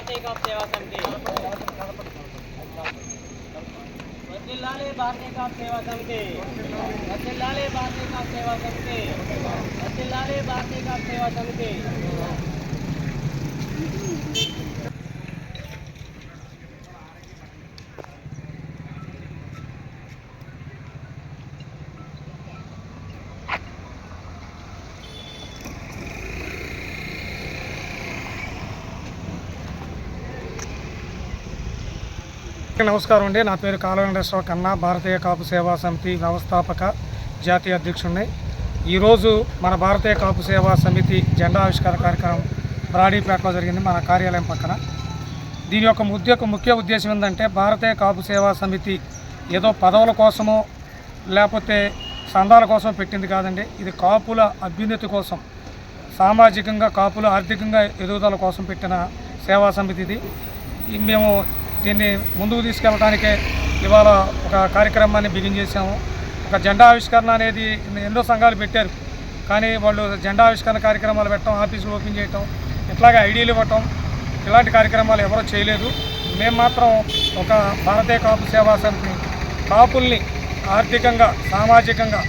భారతీయ కాపు సేవా సమితి వర్ధిల్లాలి భారతీయ కాపు సేవా సమితి వర్ధిల్లాలి భారతీయ కాపు సేవా సమితి వర్ధిల్లాలి భారతీయ కాపు సేవా సమితి నమస్కారం అండి. నా పేరు కాలువ వెంకటేశ్వర కన్నా భారతీయ కాపు సేవా సమితి వ్యవస్థాపక జాతీయ అధ్యక్షుడిని. ఈరోజు మన భారతీయ కాపు సేవా సమితి జెండా ఆవిష్కార కార్యక్రమం బ్రాడీపేటలో జరిగింది మన కార్యాలయం పక్కన. దీని యొక్క ముద్య ముఖ్య ఉద్దేశం ఏంటంటే భారతీయ కాపు సేవా సమితి ఏదో పదవుల కోసమో లేకపోతే సందాల కోసం పెట్టింది కాదండి. ఇది కాపుల అభ్యున్నతి కోసం సామాజికంగా కాపుల ఆర్థికంగా ఎదుగుదల కోసం పెట్టిన సేవా సమితి ఇది. మేము దీన్ని ముందుకు తీసుకెళ్ళడానికే ఇవాళ ఒక కార్యక్రమాన్ని బిగిన్ చేశాము. ఒక జెండా ఆవిష్కరణ అనేది ఎన్నో సంఘాలు పెట్టారు. కానీ వాళ్ళు జెండా ఆవిష్కరణ కార్యక్రమాలు పెట్టడం ఆఫీసులు ఓపెన్ చేయటం ఇట్లాగే ఐడీలు ఇవ్వటం ఇలాంటి కార్యక్రమాలు ఎవరూ చేయలేదు. మేము మాత్రం ఒక భారతీయ కాపు సేవా సమితిని కాపుల్ని ఆర్థికంగా సామాజికంగా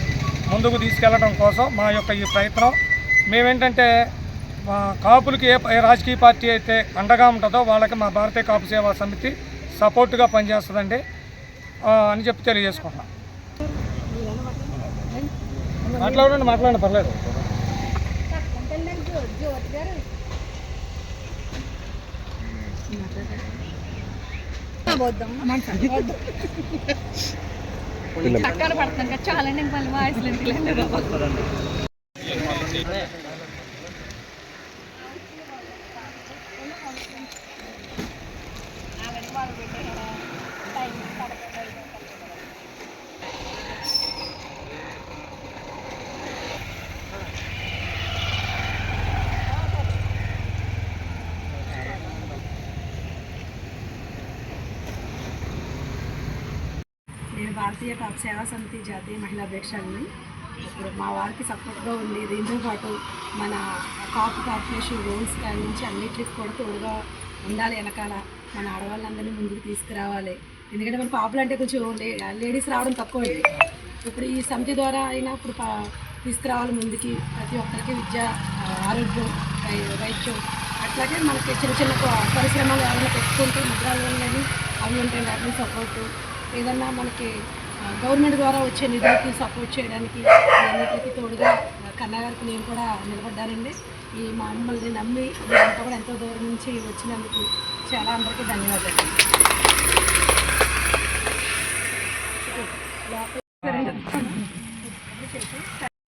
ముందుకు తీసుకెళ్ళడం కోసం మా యొక్క ఈ ప్రయత్నం. మేమేంటంటే మా కాపులకి ఏ రాజకీయ పార్టీ అయితే అండగా ఉంటుందో వాళ్ళకి మా భారతీయ కాపు సేవా సమితి సపోర్ట్గా పనిచేస్తుందండి. అని చెప్పి తెలియజేసుకుంటున్నాం. మాట్లాడండి మాట్లాడండి పర్లేదు. పడుతున్నాను కదా భారతీయ సేవా సమితి జాతీయ మహిళా అధ్యక్షుడిని ఇప్పుడు మా వారికి సపోర్ట్గా ఉంది దీంతో పాటు మన కాపు కార్పొరేషన్ రూల్స్ కాడి నుంచి అన్నిటికి కూడా తోడుగా ఉండాలి వెనకాల మన ఆడవాళ్ళందరినీ ముందుకు తీసుకురావాలి. ఎందుకంటే మన పాపలు అంటే కొంచెం లేడీస్ రావడం తక్కువ ఇప్పుడు ఈ సమితి ద్వారా అయినా ఇప్పుడు పా- తీసుకురావాలి ముందుకి ప్రతి ఒక్కరికి విద్య ఆరోగ్యం వైద్యం అట్లాగే మనకి చిన్న చిన్న పరిశ్రమలు ఏమైనా పెట్టుకుంటూ ముద్రాలు కానీ అవి ఉంటాయి. వాటిని సపోర్టు ఏదన్నా మనకి గవర్నమెంట్ ద్వారా వచ్చే నిధులకి సపోర్ట్ చేయడానికి అన్నిటికీ తోడుగా ఆ, నేను కూడా నిలబడ్డానండి. ఈ మా మమ్మల్ని నమ్మి మీరంతా కూడా ఎంతో దూరం నుంచి వచ్చినందుకు చాలా అందరికీ ధన్యవాదాలు.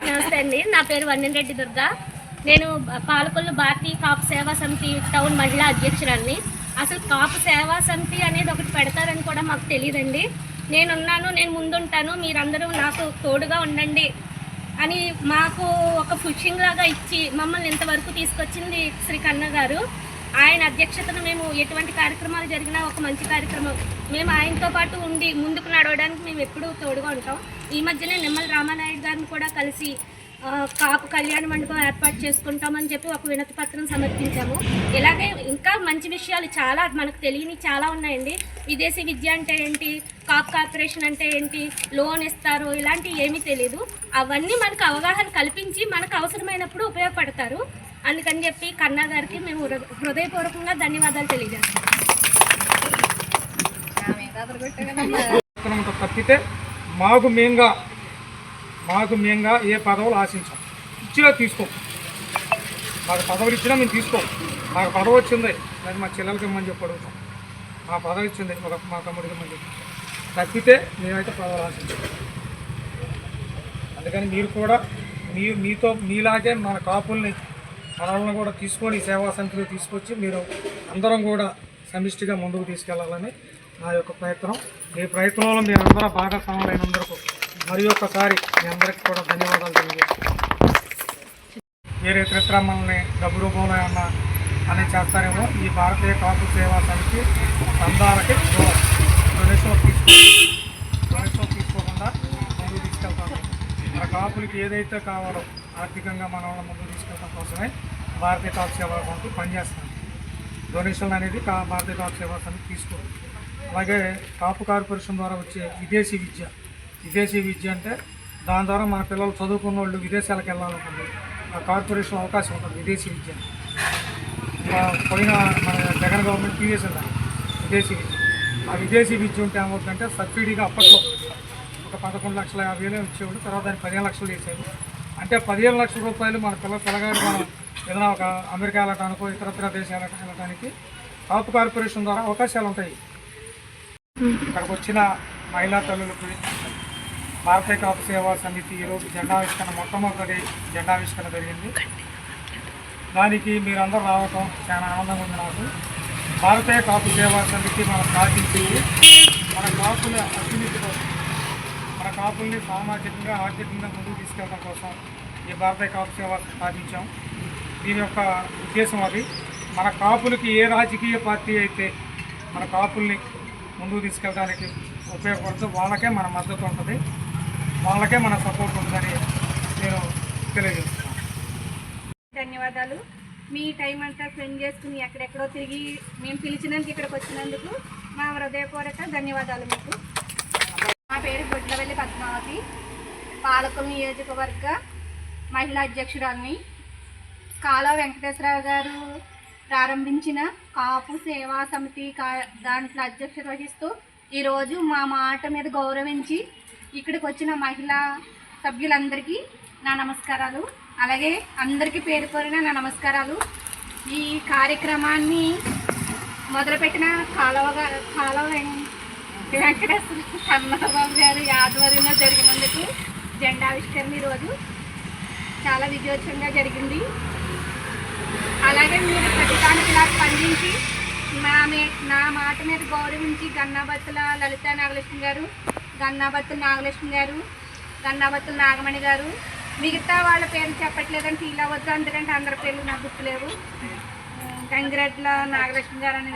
నమస్తే అండి. నా పేరు వన్నెరెడ్డి దుర్గా. నేను పాలకొల్లు భారతీయ కాపు సేవా సమితి టౌన్ మహిళా అధ్యక్షురాన్ని అసలు కాపు సేవా సమితి అనేది ఒకటి పెడతారని కూడా మాకు తెలియదండి. నేనున్నాను నేను ముందుంటాను మీరందరూ నాకు తోడుగా ఉండండి అని మాకు ఒక ఫుషింగ్ లాగా ఇచ్చి మమ్మల్ని ఇంతవరకు తీసుకొచ్చింది శ్రీ కన్న గారు. ఆయన అధ్యక్షతన మేము ఎటువంటి కార్యక్రమాలు జరిగినా ఒక మంచి కార్యక్రమం. మేము ఆయనతో పాటు ఉండి ముందుకు నడవడానికి మేము ఎప్పుడూ తోడుగా ఉంటాం. ఈ మధ్యనే నిమ్మల రామానాయుడు గారిని కూడా కలిసి కాపు కళ్యాణ మండపం ఏర్పాటు చేసుకుంటామని చెప్పి ఒక వినతి పత్రం సమర్పించాము. ఇలాగే ఇంకా మంచి విషయాలు చాలా మనకు తెలియని చాలా ఉన్నాయండి. విదేశీ విద్య అంటే ఏంటి? కాపు కార్పొరేషన్ అంటే ఏంటి? లోన్ ఇస్తారు ఇలాంటివి ఏమీ తెలియదు అవన్నీ మనకు అవగాహన కల్పించి మనకు అవసరమైనప్పుడు ఉపయోగపడతారు. అందుకని చెప్పి కన్నా గారికి మేము హృదయపూర్వకంగా ధన్యవాదాలు తెలియజేస్తాం తప్పితే మాకు మెయిన్గా మాకు మేంగా ఏ పదవులు ఆశించాం. ఇచ్చినా తీసుకోం. మాకు పదవులు ఇచ్చినా మేము తీసుకోం. మాకు పదవి వచ్చింది. అది మా చెల్లెలకి ఇమ్మని చెప్పి అడుగుతాం. మా పదవి ఇచ్చింది. ఒక మా తమ్ముడికి ఇమ్మని చెప్పి. తప్పితే మేమైతే పదవులు ఆశించాం. అందుకని మీరు కూడా మీ మీతో మీలాగే మన కాపుల్ని మనల్ని కూడా తీసుకొని సేవా సమితిలో తీసుకొచ్చి మీరు అందరం కూడా సమిష్టిగా ముందుకు తీసుకెళ్ళాలని నా యొక్క ప్రయత్నం. ఈ ప్రయత్నంలో మీరు అందరూ మరి ఒక్కసారి మీ అందరికీ కూడా ధన్యవాదాలు తెలియజేస్తాను. వేరే ఇతరత్ర మనల్ని డబ్బు రూపంలో ఏమన్నా అని చేస్తారేమో ఈ భారతీయ కాపు సేవా సమితి సందాలకి డొనేషన్ తీసుకో డొనేషన్ తీసుకోకుండా ముందుకు తీసుకెళ్తాము మన కాపులకి ఏదైతే కావాలో ఆర్థికంగా మన వాళ్ళ ముందు తీసుకెళ్ళడం కోసమే భారతీయ కాపు సేవా సమితి పనిచేస్తాం డొనేషన్ అనేది భారతీయ కాపు సేవా సమితి తీసుకోవాలి అలాగే కాపు కార్పొరేషన్ ద్వారా వచ్చే విదేశీ విద్య విదేశీ విద్య అంటే దాని ద్వారా మన పిల్లలు చదువుకున్న వాళ్ళు విదేశాలకు వెళ్ళాలనుకుంటుంది ఆ కార్పొరేషన్ అవకాశం ఉంటుంది విదేశీ విద్య. పోయిన మన జగన్ గవర్నమెంట్ తీసేసింది విదేశీ విద్య. ఆ విదేశీ విద్య ఉంటే ఏమవుతుందంటే సబ్సిడీగా అప్పట్లో ఒక పదకొండు లక్షల యాభై వేలు వచ్చేవాడు తర్వాత దాన్ని పదిహేను లక్షలు చేశారు అంటే పదిహేను లక్షల రూపాయలు మన పిల్ల పిల్లగాడు మనం ఏదైనా ఒక అమెరికా వెళ్ళటానికో ఇతరత్ర దేశాలకు వెళ్ళటానికి కాపు కార్పొరేషన్ ద్వారా అవకాశాలు ఉంటాయి. ఇక్కడికి వచ్చిన మహిళా తల్లులకు భారతీయ కాపు సేవా సమితి ఈరోజు జెండావిష్కరణ మొట్టమొదటి జెండావిష్కరణ జరిగింది. దానికి మీరందరూ రావటం చాలా ఆనందంగా ఉంది నాకు. భారతీయ కాపు సేవా సమితి మనం స్థాపించింది మన కాపుల అభివృద్ధి కోసం మన కాపుల్ని సామాజికంగా ఆర్థికంగా ముందుకు తీసుకెళ్ళడం కోసం ఈ భారతీయ కాపు సేవ స్థాపించాం దీని యొక్క ఉద్దేశం అది. మన కాపులకి ఏ రాజకీయ పార్టీ అయితే మన కాపుల్ని ముందుకు తీసుకెళ్ళడానికి ఉపయోగపడుతుంది వాళ్ళకే మన మద్దతు ఉంటుంది. వాళ్ళకే మన సపోర్ట్ ఉందని నేను తెలియజేస్తున్నాను. ధన్యవాదాలు. మీ టైం అంతా స్పెండ్ చేసుకుని ఎక్కడెక్కడో తిరిగి మేము పిలిచినందుకు ఇక్కడికి వచ్చినందుకు మా హృదయపూర్వక ధన్యవాదాలు మీకు. మా పేరు గుడ్లవెల్లి పద్మావతి. పాలకుల నియోజకవర్గ మహిళా అధ్యక్షురాల్ని కాలా వెంకటేశ్వరరావు గారు ప్రారంభించిన కాపు సేవా సమితి కా దాంట్లో అధ్యక్షత వహిస్తూ ఈరోజు మా మాట మీద గౌరవించి ఇక్కడికి వచ్చిన మహిళా సభ్యులందరికీ నా నమస్కారాలు. అలాగే అందరికీ పేరు కోరిన నా నమస్కారాలు. ఈ కార్యక్రమాన్ని మొదలుపెట్టిన కాలువ గా- కాలువ వెంకటేశ్వర కన్నబాబు గారి ఆధ్వర్యంలో జరిగినందుకు జెండావిష్కరణ ఈరోజు చాలా విజయోత్సవంగా జరిగింది. అలాగే మీరు ప్రతిదానికిలా స్పందించి మా మీ నా మాట మీద గౌరవించి గన్నాబత్తుల లలిత నాగలక్ష్మి గారు గన్నాబత్తుల నాగలక్ష్మి గారు గన్నాబత్తుల నాగమణి గారు. మిగతా వాళ్ళ పేర్లు చెప్పట్లేదని ఫీల్ అవ్వద్దు ఎందుకంటే అందరి పేర్లు నాకు గుర్తులేవు. గంగిరెడ్ల నాగలక్ష్మి గారు అని